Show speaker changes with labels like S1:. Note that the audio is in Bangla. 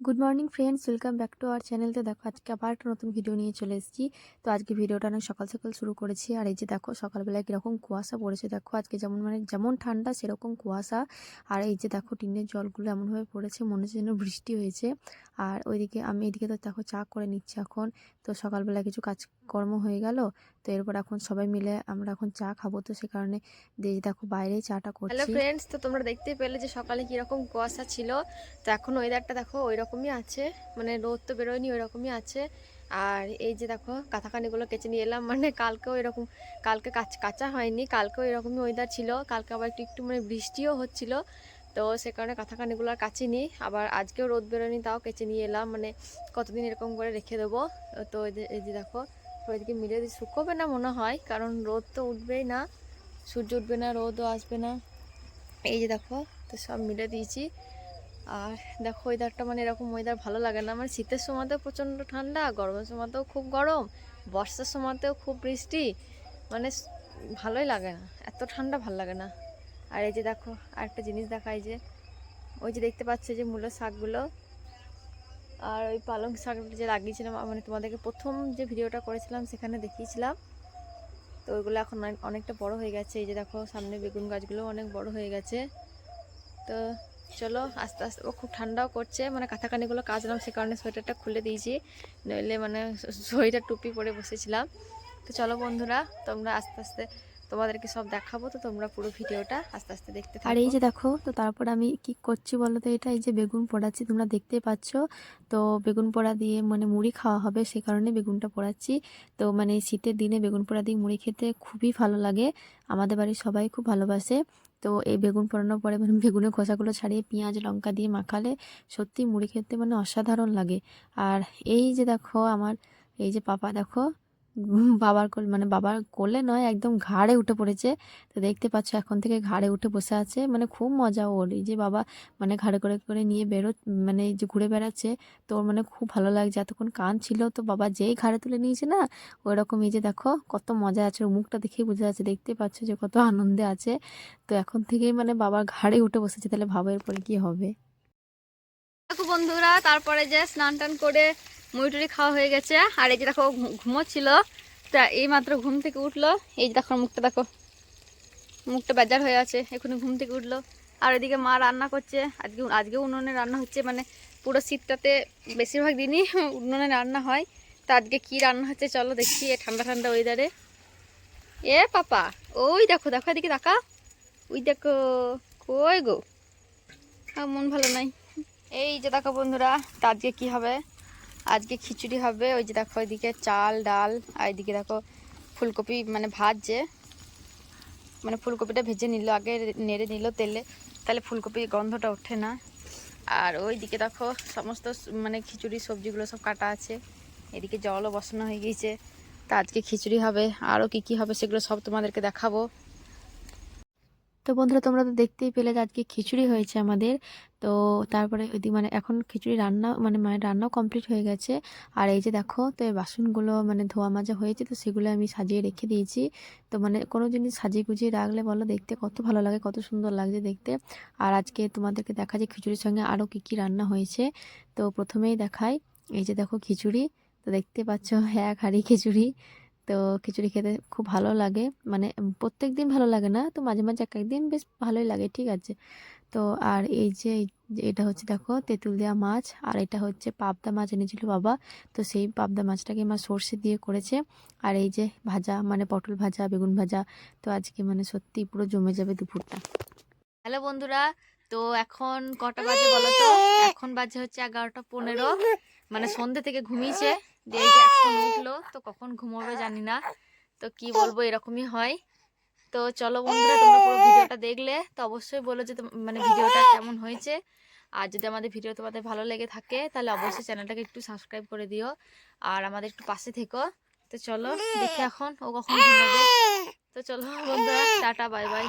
S1: Good morning friends welcome back to our চ্যানেলতে দেখো, আজকে আবার একটা নতুন ভিডিও নিয়ে চলে এসেছি। তো আজকে ভিডিওটা আমি সকাল সকাল শুরু করেছি। আর এই যে দেখো, সকালবেলায় কীরকম কুয়াশা পড়েছে। দেখো, আজকে যেমন মানে যেমন ঠান্ডা, সেরকম কুয়াশা। আর এই যে দেখো, টিনের জলগুলো এমনভাবে পড়েছে, মনে হচ্ছে যেন বৃষ্টি হয়েছে। আর ওইদিকে আমি এদিকে তো দেখো, চা করে নিচ্ছি এখন। তো সকালবেলায় কিছু কাজকর্ম হয়ে গেল। তো এরপর এখন সবাই মিলে আমরা এখন চা খাব। তো সে কারণে দিয়ে দেখো বাইরে চাটা করছি।
S2: হ্যালো ফ্রেন্ডস তো তোমরা দেখতেই পেলে যে সকালে কীরকম কুয়াশা ছিল। তো এখন ওয়েদারটা দেখো ওই রকমই আছে। মানে রোদ তো বেরোয়নি ওই রকমই আছে। আর এই যে দেখো কাঁথাকানিগুলো কেচে নিয়ে এলাম। মানে কালকেও এরকম কালকে কাচ- কাঁচা হয়নি। কালকেও এরকমই ওয়েদার ছিল। কালকে আবার একটু একটু মানে বৃষ্টিও হচ্ছিল। তো সে কারণে কাঁথাকানিগুলো আর কাছে নিই আবার আজকেও রোদ বেরোয়নি তাও কেচে নিয়ে এলাম। মানে কতদিন এরকম করে রেখে দেবো? তো এই যে দেখো তো এদিকে মিলে দিয়ে শুকোবে না মনে হয়, কারণ রোদ তো উঠবেই না। সূর্য উঠবে না, রোদও আসবে না। এই যে দেখো, তো সব মিলে দিয়েছি। আর দেখো ওয়েদারটা মানে এরকম ওয়েদার ভালো লাগে না। মানে শীতের সময়তেও প্রচণ্ড ঠান্ডা, গরমের সময়তেও খুব গরম, বর্ষার সময়তেও খুব বৃষ্টি। মানে ভালোই লাগে না, এত ঠান্ডা ভালো লাগে না। আর এই যে দেখো, আরেকটা জিনিস দেখায় যে, ওই যে দেখতে পাচ্ছ যে মূলো শাকগুলো আর ওই পালং শাক যে লাগিয়েছিলাম মানে তোমাদেরকে প্রথম যে ভিডিওটা করেছিলাম সেখানে দেখিয়েছিলাম। তো ওইগুলো এখন অনেক- অনেকটা বড় হয়ে গেছে। এই যে দেখো, সামনে বেগুন গাছগুলো অনেক বড় হয়ে গেছে। তো চলো, আস্তে আস্তে, ও খুব ঠান্ডাও করছে। মানে কাঁথাকানিগুলো কাচলাম, সে কারণে সোয়েটারটা খুলে দিয়েছি। নইলে মানে সোয়েটার টুপি পরে বসেছিলাম। তো চলো বন্ধুরা, তোমরা আস্তে আস্তে তোমাদেরকে সব দেখাবো তো তোমরা পুরো ভিডিওটা আস্তে আস্তে দেখতে
S1: আর এই যে দেখো তো তারপর আমি কি করছি বলো তো এটা এই যে বেগুন পোড়াচ্ছি তোমরা দেখতে পাচ্ছ। তো বেগুন পোড়া দিয়ে মানে মুড়ি খাওয়া হবে সে কারণে বেগুনটা পোড়াচ্ছি। তো মানে শীতের দিনে বেগুন পোড়া দিয়ে মুড়ি খেতে খুবই ভালো লাগে। আমাদের বাড়ির সবাই খুব ভালোবাসে। তো এই বেগুন পোড়ানোর পরে মানে বেগুনের খোসাগুলো ছাড়িয়ে পেঁয়াজ লঙ্কা দিয়ে মাখালে সত্যি মুড়ি খেতে মানে অসাধারণ লাগে। আর এই যে দেখো আমার এই যে পাপা দেখো বাবার কোল মানে বাবার কোলে নয়, একদম ঘাড়ে উঠে পড়েছে। তো দেখতে পাচ্ছ এখন থেকে ঘাড়ে উঠে বসে আছে। মানে খুব মজা ওর। এই যে বাবা মানে ঘাড়ে করে করে নিয়ে বেরো মানে এই যে ঘুরে বেড়াচ্ছে, তো ওর মানে খুব ভালো লাগছে। এতক্ষণ কান ছিল, তো বাবা যেই ঘাড়ে তুলে নিয়েছে না ওই রকম এই যে দেখো, কত মজা আছে। ওর মুখটা দেখেই বোঝা যাচ্ছে, দেখতে পাচ্ছ যে কত আনন্দে আছে। তো এখন থেকেই মানে বাবার ঘাড়ে উঠে বসেছে। তাহলে ভাবো এরপরে কি হবে।
S2: বন্ধুরা, তারপরে যে স্নান টান করে মুড়ি খাওয়া হয়ে গেছে। আর এই যে দেখো ঘুমোচ্ছিল। তা এই মাত্র ঘুম থেকে উঠল। এই যে দেখো, মুখটা দেখো। মুখটা বেজার হয়ে আছে। এখনই ঘুম থেকে উঠল। আর এদিকে মা রান্না করছে। আজকে আজকে উনুনে রান্না হচ্ছে মানে পুরো শীতটাতে বেশিরভাগ দিনই উনুনে রান্না হয়। তা আজকে কি রান্না হচ্ছে চলো দেখি এ ঠান্ডা ঠান্ডা ওয়েদারে এ পাপা, ওই দেখো দেখো এদিকে দেখা ওই দেখো, কই গো? মন ভালো নাই। এই যে দেখো বন্ধুরা, তা আজকে কী হবে? আজকে খিচুড়ি হবে, ওই যে দেখো ওইদিকে চাল, ডাল, আর এদিকে দেখো ফুলকপি মানে ভাজছে মানে ফুলকপিটা ভেজে নিল, আগে নেড়ে নিল তেলে, তাহলে ফুলকপির গন্ধটা ওঠে না। আর ওই দিকে দেখো সমস্ত মানে খিচুড়ি সবজিগুলো সব কাটা আছে, এদিকে জলও বসানো হয়ে গিয়েছে। তা আজকে খিচুড়ি হবে, আরও কি কি হবে সেগুলো সব তোমাদেরকে দেখাবো।
S1: তো বন্ধুরা, তোমরা তো দেখতেই পেলে যে আজকে খিচুড়ি হয়েছে আমাদের। তো তারপরে ওইদিকে মানে এখন খিচুড়ি রান্না মানে মায়ের রান্নাও কমপ্লিট হয়ে গেছে। আর এই যে দেখো, তো এই বাসনগুলো মানে ধোয়া মাজা হয়েছে, তো সেগুলো আমি সাজিয়ে রেখে দিয়েছি। তো মানে কোনো জিনিস সাজিয়ে গুজিয়ে রাখলে বলো, দেখতে কত ভালো লাগে, কত সুন্দর লাগছে দেখতে। আর আজকে তোমাদেরকে দেখা যায় খিচুড়ির সঙ্গে আরও কী কী রান্না হয়েছে। তো প্রথমেই দেখাই, এই যে দেখো খিচুড়ি, তো দেখতে পাচ্ছ এক হাঁড়ি খিচুড়ি। তো খিচুড়ি খেতে খুব ভালো লাগে। মানে প্রত্যেক দিন ভালো লাগে না, তো মাঝে মাঝে এক একদিন বেশ ভালোই লাগে, ঠিক আছে? তো আর এই যে এটা হচ্ছে দেখো, তেঁতুল দেওয়া মাছ, আর এটা হচ্ছে পাবদা মাছ এনেছিল বাবা। তো সেই পাবদা মাছটাকে মা সর্ষে দিয়ে করেছে। আর এই যে ভাজা মানে পটল ভাজা, বেগুন ভাজা, তো আজকে মানে সত্যি পুরো জমে যাবে দুপুরটা।
S2: হ্যালো বন্ধুরা, তো এখন কটা বাজে বলো তো? এখন বাজে হচ্ছে এগারোটা পনেরো। মানে সন্ধ্যে থেকে ঘুমিয়েছে। যে এখন উঠল। তো কখন ঘুমোবে জানি না। তো কি বলব, এরকমই হয়। তো চলো বন্ধুরা, তোমরা পুরো ভিডিওটা দেখলে। তো অবশ্যই বলো যে মানে ভিডিওটা কেমন হয়েছে। আর যদি আমাদের ভিডিও তোমাদের ভালো লেগে থাকে, তাহলে অবশ্যই চ্যানেলটাকে একটু সাবস্ক্রাইব করে দিও। আর আমাদের একটু পাশে থেকো। তো চলো, দেখে এখন ও কখন ঘুমাবে। তো চলো বন্ধুরা, টাটা, বাই বাই।